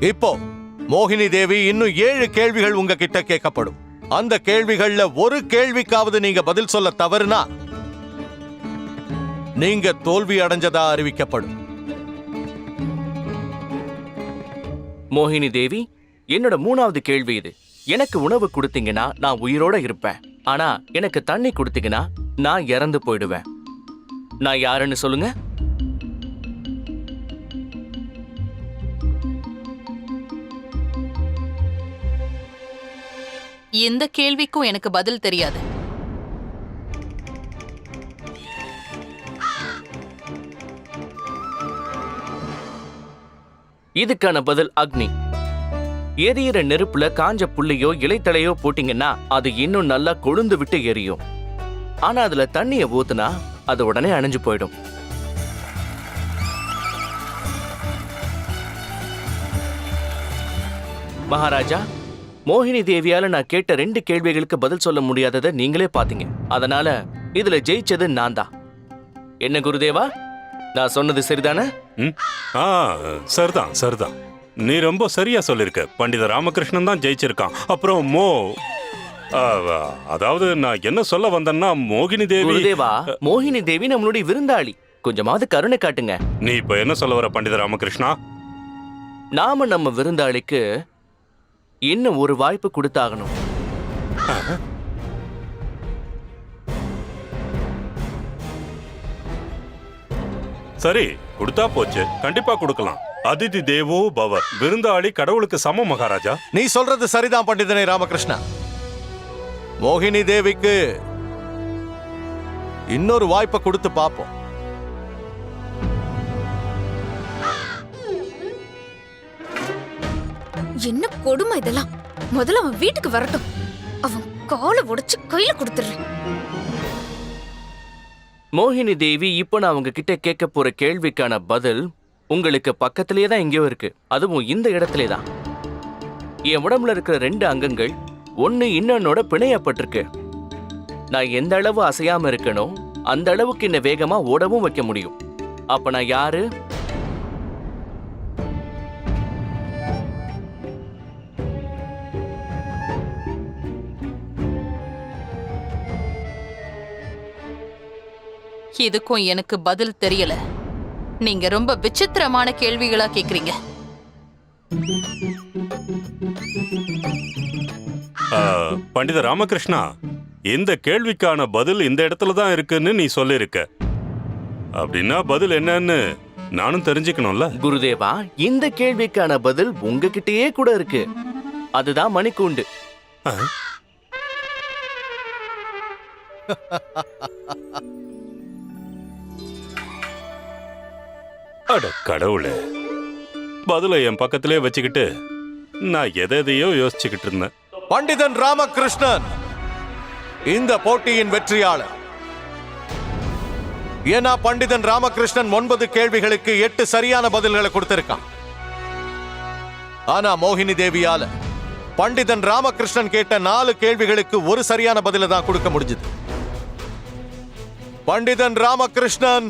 இப்போ மோகினி தேவி இன்னும் ஏழு கேள்விகள் உங்ககிட்ட கேட்கப்படும். அந்த கேள்விகள்ல ஒரு கேள்விக்காவது நீங்க பதில் சொல்ல தவறுனா நீங்க தோல்வி அடைஞ்சதா அறிவிக்கப்படும். மோகினி தேவி என்னோட மூணாவது கேள்வி இது. எனக்கு உணவு கொடுத்தீங்கன்னா நான் உயிரோட இருப்பேன். ஆனா எனக்கு தண்ணி கொடுத்தீங்கன்னா நான் இறந்து போயிடுவேன். நான் யாருன்னு சொல்லுங்க? இந்த கேள்விக்கும் எனக்கு பதில் தெரியாது. இதுக்கான பதில் அக்னி. எரியிற நெருப்புல காஞ்ச புள்ளையோ இலைத்தலையோ போட்டீங்கன்னா அது இன்னும் நல்லா கொழுந்து விட்டு எரியும். ஆனா அதுல தண்ணிய ஊத்துனா அது உடனே அணைஞ்சு போயிடும். மகாராஜா மோகினி தேவியால நான் கேட்ட ரெண்டு கேள்விகளுக்கு பதில் சொல்ல முடியாததை நீங்களே பாத்தீங்க. அதனால இதுல ஜெயிச்சது நான் தான் என்ன குருதேவா? நான் சொன்னது சரிதானே? ஆ சரிதான் சரிதான். நீ ரொம்ப சரியா சொல்லிருக்க. பண்டித ராமகிருஷ்ணன் தான் ஜெயிச்சிருக்கான். அப்புறம் மோ ஆ, அதாவது நான் என்ன சொல்ல வந்தேன்னா மோகினி தேவி குருதேவா மோகினி தேவி நம்மளுடைய விருந்தாளி. கொஞ்சமாவது கருணை காட்டுங்க. நீ இப்ப என்ன சொல்ல வர பண்டித ராமகிருஷ்ணா? நாம நம்ம விருந்தாளிக்கு இன்னும் ஒரு வாய்ப்பு கொடுத்தாகணும். சரி கொடுத்தா போச்சு. கண்டிப்பா கொடுக்கலாம். அதிதி தேவோ பவ. விருந்தாளி கடவுளுக்கு சம மகாராஜா. நீ சொல்றது சரிதான் பண்டிதனை ராமகிருஷ்ணா. மோகினி தேவிக்கு இன்னொரு வாய்ப்பை கொடுத்து பார்ப்போம். என்ன கொடுமை இதெல்லாம்? முதல்ல அவன் வீட்டுக்கு வரட்டும். அவன் காலை உடைச்சு கையில கொடுத்துடுறேன். மோகினி தேவி இப்போ நான் உங்ககிட்ட கேட்க போற கேள்விக்கான பதில் உங்களுக்கு பக்கத்திலேயே தான் எங்கேயோ இருக்கு. அதுவும் இந்த இடத்திலே தான். என் உடம்புல இருக்கிற ரெண்டு அங்கங்கள் ஒன்னு இன்னொன்னோட பிணையப்பட்டிருக்கு. நான் எந்த அளவு அசையாம இருக்கணும் அந்த அளவுக்கு என்ன வேகமா ஓடவும் வைக்க முடியும். அப்ப நான் யாரு? இதுக்கும் எனக்கு பதில் தெரியல. நீங்க ரொம்ப விசித்திரமான கேள்விகளா கேக்குறீங்க. பண்டித ராமகிருஷ்ணா இந்த கேள்விக்கான பதில் இந்த இடத்துல தான் இருக்குன்னு நீ சொல்லிருக்க. அப்படின்னா பதில் என்னன்னு நானும் தெரிஞ்சுக்கணும்ல. குருதேவா இந்த கேள்விக்கான பதில் உங்ககிட்டயே கூட இருக்கு. அதுதான் மணிக்கூண்டு. அட கடவுளே. பதிலை என் பக்கத்திலே வச்சுக்கிட்டு நான் எதையோ யோசிச்சுக்கிட்டு இருந்தேன். பண்டிதன் ராமகிருஷ்ணன் இந்த போட்டியின் வெற்றியாளர். ஏன்னா பண்டிதன் ராமகிருஷ்ணன் ஒன்பது கேள்விகளுக்கு எட்டு சரியான பதில்களை கொடுத்திருக்கான். ஆனா மோகினி தேவியால பண்டிதன் ராமகிருஷ்ணன் கேட்ட நாலு கேள்விகளுக்கு ஒரு சரியான பதில தான் கொடுக்க முடிஞ்சது. பண்டிதன் ராமகிருஷ்ணன்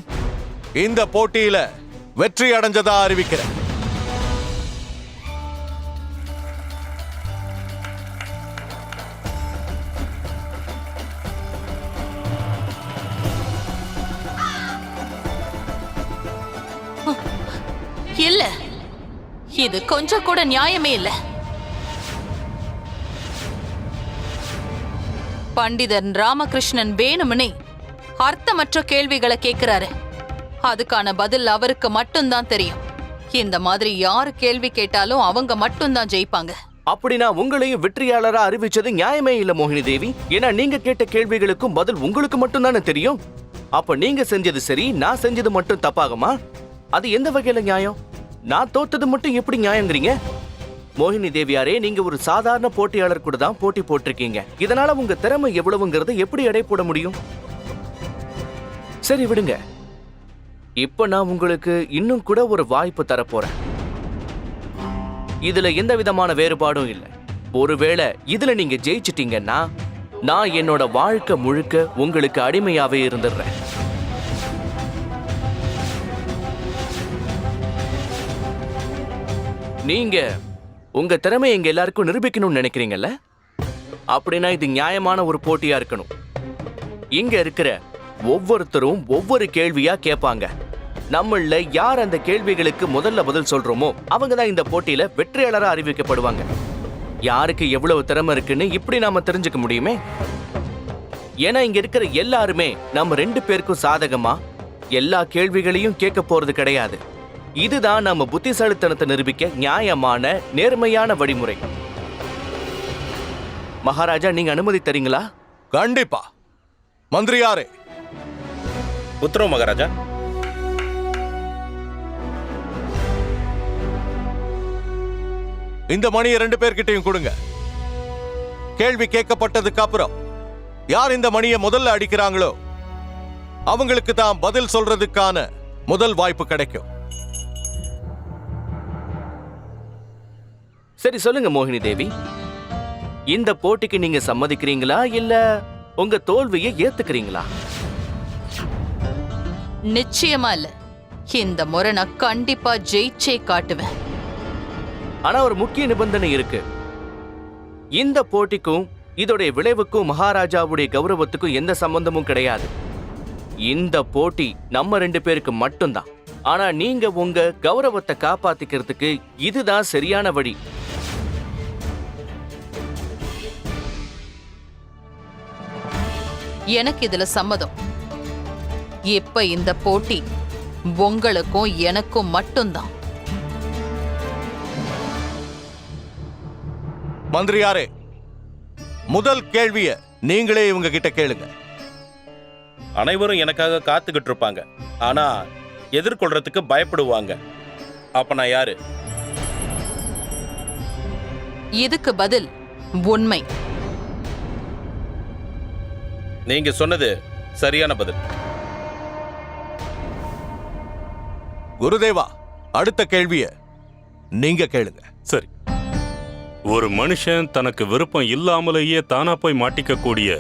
இந்த போட்டியில வெற்றி அடைஞ்சதா அறிவிக்கிறேன். இல்ல. இது கொஞ்சம் கூட நியாயமே இல்ல. பண்டிதன் ராமகிருஷ்ணன் வேணும்னே அர்த்தமற்ற கேள்விகளை கேக்குறாரு அதுக்கான பதில் அவருக்கு மட்டும்தான் தெரியும். இந்த மாதிரி யாரு கேள்வி கேட்டாலும் அவங்க மட்டும்தான் ஜெயிப்பாங்க. அப்படின்னா உங்களையும் வெற்றியாளரா அறிவிச்சது நியாயமே இல்ல மோகினி தேவி. ஏன்னா நீங்க கேட்ட கேள்விகளுக்கும் பதில் உங்களுக்கு மட்டும் தானே தெரியும்? அப்ப நீங்க செஞ்சது சரி நான் செஞ்சது மட்டும் தப்பாகுமா? அது எந்த வகையில நியாயம்? நான் தோத்தது மட்டும் எப்படி நியாயங்கிறீங்க மோகினி தேவியாரே நீங்க ஒரு சாதாரண போட்டியாளர் கூட தான் போட்டி போட்டிருக்கீங்க. இதனால உங்க திறமை எவ்வளவுங்கிறத எப்படி எடை போட முடியும்? சரி விடுங்க. இப்போ நான் உங்களுக்கு இன்னும் கூட ஒரு வாய்ப்பு தரப்போறேன். இதுல எந்த விதமான வேறுபாடும் இல்லை. ஒருவேளை இதுல நீங்க ஜெயிச்சிட்டீங்கன்னா நான் என்னோட வாழ்க்கை முழுக்க உங்களுக்கு அடிமையாவே இருந்துடுறேன். நீங்க உங்க திறமை எங்க எல்லாருக்கும் நிரூபிக்கணும்னு நினைக்கிறீங்கல்ல? அப்படின்னா இது நியாயமான ஒரு போட்டியா இருக்கணும். இங்க இருக்கிற ஒவ்வொருத்தரும் ஒவ்வொரு கேள்வியா கேட்பாங்க. நம்மள யார் அந்த கேள்விகளுக்கு முதல்ல பதில் சொல்றோமோ அவங்க தான் இந்த போட்டியில வெற்றியாளரா அறிவிக்கப்படுவாங்க. யாருக்கு எவ்வளவு திறமை இருக்குன்னு இப்படி நாம தெரிஞ்சுக்க முடியுமே? ஏன்னா இங்க இருக்கிற எல்லாருமே நம்ம ரெண்டு பேருக்கும் சாதகமா எல்லா கேள்விகளையும் கேட்க போறது கிடையாது. இதுதான் நம்ம புத்திசாலித்தனத்தை நிரூபிக்க நியாயமான நேர்மையான வழிமுறை. மகாராஜா நீங்க அனுமதி தரீங்களா? கண்டிப்பா. மந்திரியாரே. உத்தரவு மகாராஜா. இந்த மணியை ரெண்டு பேர்கிட்டயும் கொடுங்க. கேள்வி கேட்கப்பட்டதுக்கு அப்புறம் யார் இந்த மணியை முதல்ல அடிக்கிறாங்களோ அவங்களுக்கு தான் பதில் சொல்றதுக்கான முதல் வாய்ப்பு கிடைக்கும். சரி சொல்லுங்க மோகினி தேவி. இந்த போட்டிக்கு நீங்க சம்மதிக்கிறீங்களா இல்ல உங்க தோல்வியை ஏத்துக்கிறீங்களா? நிச்சயமா இல்ல. இந்த முறை நான் கண்டிப்பா ஜெயிச்சே காட்டுவேன். ஆனா ஒரு முக்கிய நிபந்தனை இருக்கு. இந்த போட்டிக்கும் இதோடைய விளைவுக்கும் மகாராஜாவுடைய கௌரவத்துக்கும் எந்த சம்பந்தமும் கிடையாது. இந்த போட்டி நம்ம ரெண்டு பேருக்கு மட்டும்தான். ஆனா நீங்க உங்க கௌரவத்தை காப்பாத்திக்கிறதுக்கு இதுதான் சரியான வழி. எனக்கு இதுல சம்மதம். இப்ப இந்த போட்டி உங்களுக்கும் எனக்கும் மட்டும்தான். மந்திரியாரே முதல் கேள்விய நீங்களே இவங்க கிட்ட கேளுங்க. அனைவரும் எனக்காக காத்துக்கிட்டு இருப்பாங்க. ஆனா எதிர்கொள்றதுக்கு பயப்படுவாங்க. அப்ப நான் யாரு? இதுக்கு பதில் உண்மை. நீங்க சொன்னது சரியான பதில். குருதேவா அடுத்த கேள்விய நீங்க கேளுங்க. சரி. ஒரு மனுஷன் தனக்கு விருப்பம் இல்லாமலேயே தானா போய் மாட்டிக்கக்கூடிய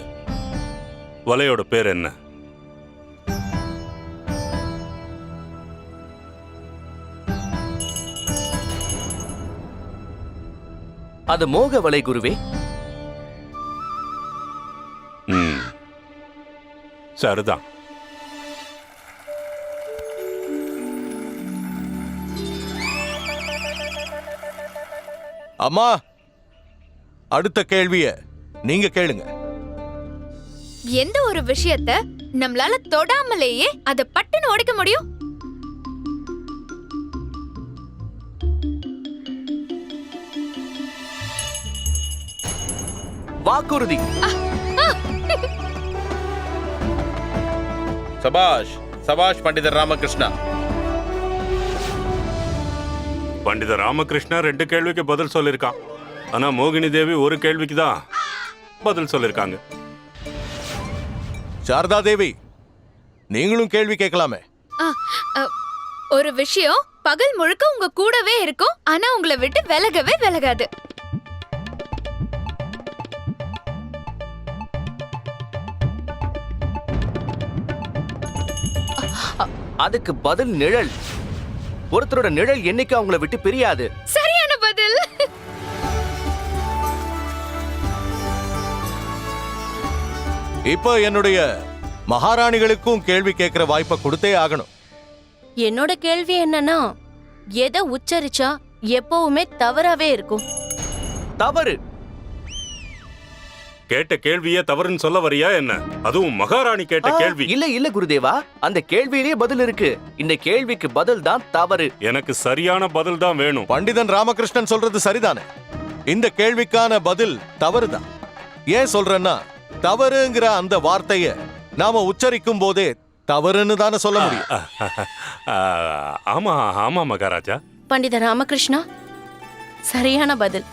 வலையோட பேர் என்ன? அது மோக வலை குருவே. சரிதான். அம்மா அடுத்த கேள்விய நீங்க கேளுங்க. எந்த ஒரு விஷயத்த நம்மளால தொடாமலேயே அத பட்டுன்னு உடைக்க முடியும்? வாக்குறுதி. சபாஷ் சபாஷ் பண்டிதர் ராமகிருஷ்ணா. பண்டித ராமகிருஷ்ணா ரெண்டு கேள்விக்கு பதில் சொல்லியிருக்கான். ஆனா மோகினி தேவி ஒரு கேள்விக்கு தான் பதில் சொல்லியிருக்காங்க சாரதா தேவி நீங்களும் கேள்வி கேட்கலாமே. ஆ, அ, ஒரு விஷயம் பகல் முழுக்க உங்க கூடவே இருக்கும் ஆனா உங்களை விட்டு விலகவே விலகாது. அதுக்கு பதில் நிழல். ஒருத்தரோட நிழல் என்னைக்கு அவங்கள விட்டு பிரியாது. சரியான இப்போ என்னுடைய மகாராணிகளுக்கும் கேள்வி கேட்கிற வாய்ப்பை கொடுத்தே ஆகணும். என்னோட கேள்வி என்னன்னா எதை உச்சரிச்சா எப்பவுமே தவறாவே இருக்கும்? தவறு. கேட்ட கேள்வியே தவறுன்னு சொல்ல வரியா என்ன? அதுவும் மகாராணி கேட்ட கேள்வி. இல்ல இல்ல குருதேவா. அந்த கேள்வியிலேயே பதில் இருக்கு. இந்த கேள்விக்கு பதில் தான் தவறு. எனக்கு சரியான பதில் தான் வேணும். பண்டிதன் ராமகிருஷ்ணன் சொல்றது சரிதானே? இந்த கேள்விக்கான பதில் தவறுதான். ஏன் சொல்றேன்னா தவறுங்கிற அந்த வார்த்தைய நாம உச்சரிக்கும் போதே தவறுன்னு தானே சொல்ல முடியும். ஆ, ஆமா ஆமா மகாராஜா. பண்டித ராமகிருஷ்ணா சரியான பதில்.